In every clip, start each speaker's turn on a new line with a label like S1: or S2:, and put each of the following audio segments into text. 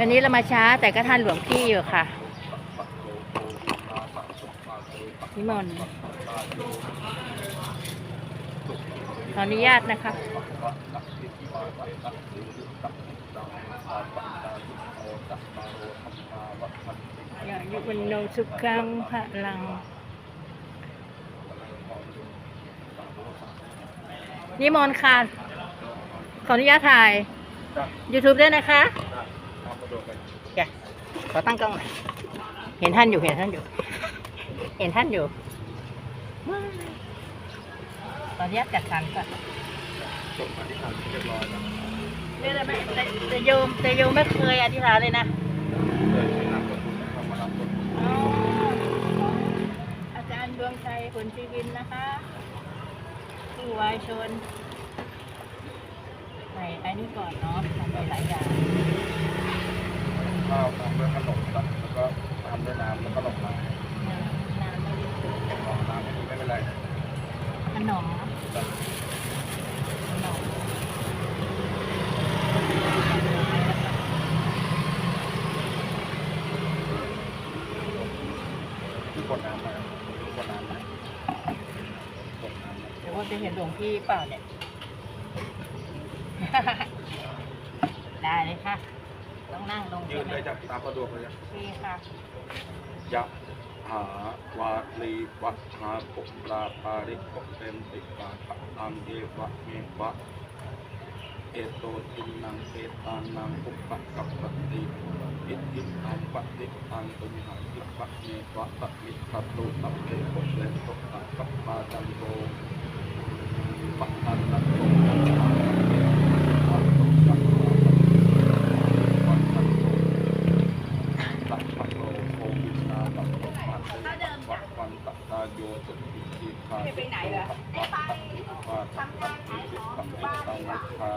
S1: วันนี้เรามาช้าแต่ก็ท่านหลวงพี่อยู่ค่ะนิมนต์ขออนุญาตนะคะอย่ายุวันโนสุขังพระลัง นิมนต์ค่ะ ขออนุญาตถ่าย YouTube ด้วยนะคะ แกขอตั้งกล้องหน่อยเห็นท่านอยู่เห็นท่านอยู่ เห็นท่านอยู่ขออนุญาตจัดสรรก่อนเนี่ยแต่ไม่แต่แต่โยมแต่โยมไม่เคยอธิษฐานเลยนะอาจารย์ดวงใจผลชีวินนะคะ ผู้วายชนใส่อ้นี่ก่อนเนาะทำไปหลายอย่าง
S2: ข้าวทำด้วยขนมตัดแล้วก็ทำด้วยน้ำแล้วก็ลงมา
S1: น้ำไม่ได้
S2: ลอน้ำไม่ดีไม่เป็นไร
S1: ขนมขนม
S2: ที่กดน้ำมากดน้ำมากดน้ำมา
S1: เดี๋ยวว่าจะเห็นหลวงพี่เปล่าเนี่ย ได้เลยค่ะ นั่งลง
S2: ยืนเลยจ้ะตามสะดวกเลยจ้ะ
S1: พี่ค่ะ
S2: ยะหาวาลีวัฒหาปุราปาริกเป็นติกาตะอังเอวะเมวะเอโตตินังเอตานังปุปปะกัปปติอิทธิอังปะติอังตุมหังอิปะเมวะตะมิตตุตัพเพปุเรนตุตะกัปปาจันโตปะตันตะโตจันทาวัตตุจักราวัตตันโต ตัปปะโลโควินาตัปปะมาเต วัปวันตตาโยสุขิจิคาไปไหนล่ะปัปปะปะตัปปะอิจิตัปปะตังวัฏฐา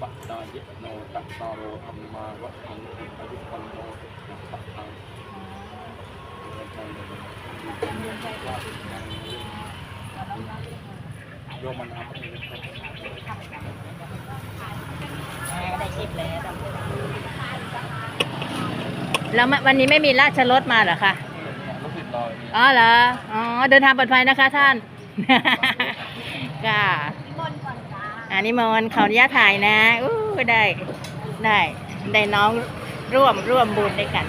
S2: ปัตตายโนตัตตาโรธรรมาวัฏังติปริปันโนตัปปังโยมันอาภัยนะครับ
S1: ได้คลิปแล้วแล้ววันนี้ไม่มีราชรถมาเหรอคะ
S2: ลูกศิษย์ลอย
S1: อ๋อเหรอ อ๋อ เดินทางปลอดภัยนะคะท่าน ค่ะอันนี้มนต์ขออนุญาตถ่ายนะอู้ได้ ได้ ได้น้องร่วมร่วมบุญด้วยกัน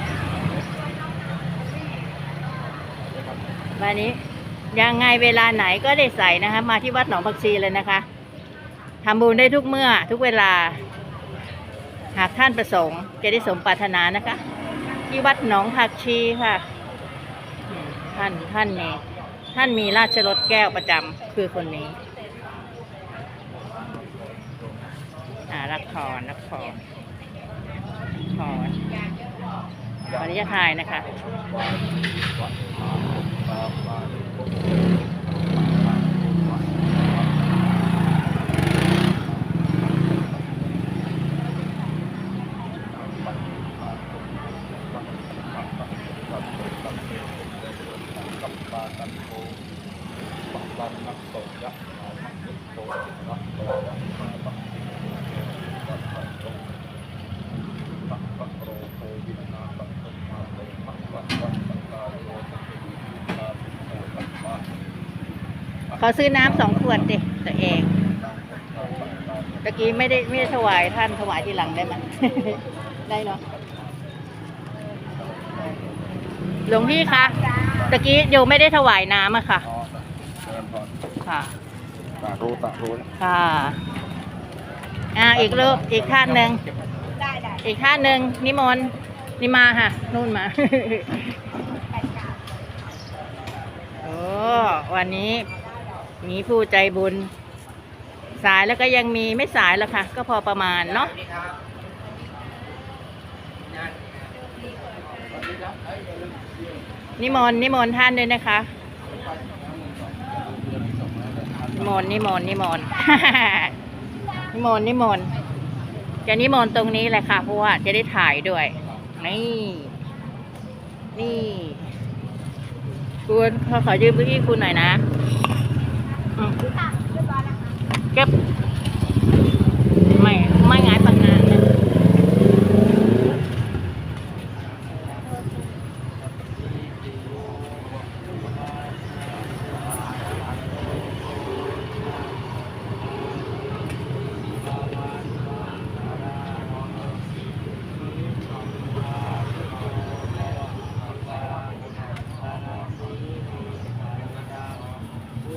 S1: วันนี้ยังไงเวลาไหนก็ได้ใส่นะคะ มาที่วัดหนองผักชีเลยนะคะทำบุญได้ทุกเมื่อทุกเวลา หากท่านประสงค์จะได้สมปรารถนานะคะ ที่วัดหนองผักชีค่ะ ท่านท่านมีท่านมีราชรถแก้วประจำคือคนนี้อารักพรรักพรพรขออนุญาตถ่ายนะคะ
S2: ปาตันโตปัปันนักโตยะหามังคุโตนักโตยะมาปัปปิปัปันโตปัปปะโรโควินาปัปปะมาโตปัปปะวันตตาโยตะปิวิตาปิโตปัปปะ
S1: ขอซื้อน้ำสองขวดดิตัวเองตะกี้ไม่ได้ไม่ได้ถวายท่านถวายทีหลังได้ไหมได้เนาะหลวงพี่คะ ตะกี้โยมไม่ได้ถวายน้ำอะค่ะ
S2: อ๋อเชิญพร
S1: ค่ะ
S2: ตารู้ตารู้นะ
S1: ค่ะ อ่า อีกรูปอีกท่านหนึ่งอีกท่านหนึ่งนิมนต์นิมาค่ะ นู่นมา โอ้วันนี้มีผู้ใจบุญ สายแล้วก็ยังมีไม่สายแล้วค่ะ ก็พอประมาณเนาะ นิมนต์นิมนต์ท่านด้วยนะคะนิมนต์นิมนต์นิมนต์นิมนต์นิมนต์จะนิมนต์ตรงนี้แหละค่ะเพราะว่าจะได้ถ่ายด้วย นี่ นี่คุณขอขอยืมพื้นที่คุณหน่อยนะอืมเก็บไม่ไม่หงายปังงาน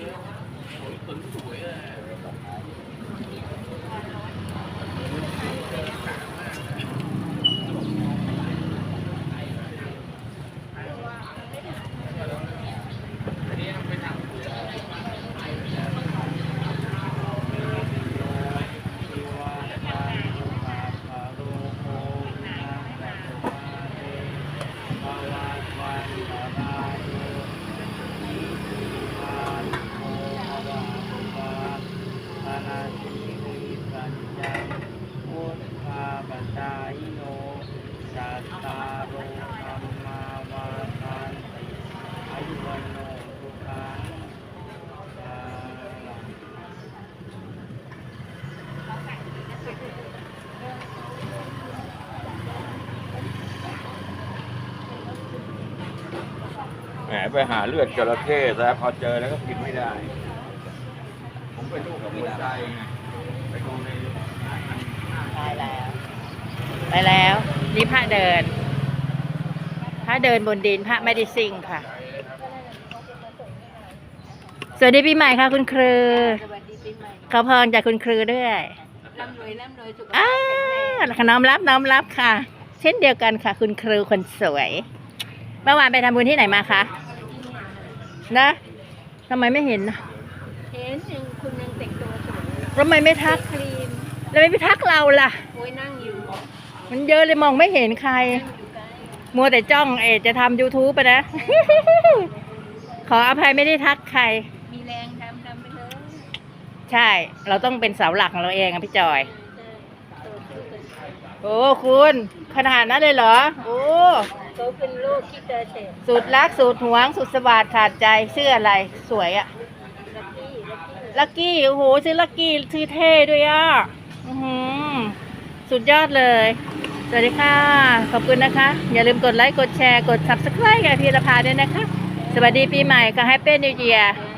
S3: 五
S4: 十多岁。 ไปหาเลือดจระเข้ซะพอเจอแล้วก็กินไม่ได้ ผมไปดูกับหัวใจไงไปดูใน
S1: ไปแล้ว ไปแล้ว นี่พระเดิน พระเดินบนดินพระไม่ได้ซิ่งค่ะ สวัสดีปีใหม่ค่ะคุณครู
S5: สวัสดีปีใหม่
S1: ขอพรจากคุณครูด้วย
S5: ร่ำรวยร่ำรวยสุขภา
S1: อ้า
S5: พแข็งแรง
S1: วน้อมรับน้อมรับค่ะ เช่นเดียวกันค่ะ คุณครูคนสวย เมื่อวานไปทำบุญที่ไหนมาคะ นะทำไมไม่เห็นนะ
S5: เห็นหนึ่งคุณนึงแต่งตัวสวย
S1: ทำไมไม่ทัก
S5: ครีม
S1: แล้วไม่ไปทักเราล่ะ
S5: โอ้ยนั่งอยู่
S1: มันเยอะเลยมองไม่เห็นใคร
S5: นั่งอยู่ใกล้
S1: มัวแต่จ้องเออจะทำ YouTube ไปนะ ขออภัยไม่ได้ทักใคร
S5: มีแรงทำทำไปเลย
S1: ใช่ เราต้องเป็นเสาหลักของเราเองอะพี่จอย
S5: โตขึ้นเป็น
S1: โอ้คุณ ขนาดนั้นเลยเหรอ โอ้
S5: โตเป็นลูกที่เตอร์เสร็จ
S1: สุดรักสุดหวงสุดสวัสดขาดใจเสื้ออะไรสวยอะ
S5: ลักกี้ลักกี้
S1: ลักกี้โอ้โหซื้อลักกี้ซื้อเท่ด้วยอะอือหือสุดยอดเลย สวัสดีค่ะ ขอบคุณนะคะ อย่าลืมกดไลค์กดแชร์กด subscribe กับพีรพาด้วยนะคะ สวัสดีปีใหม่ค่ะ Happy New Year
S5: เอ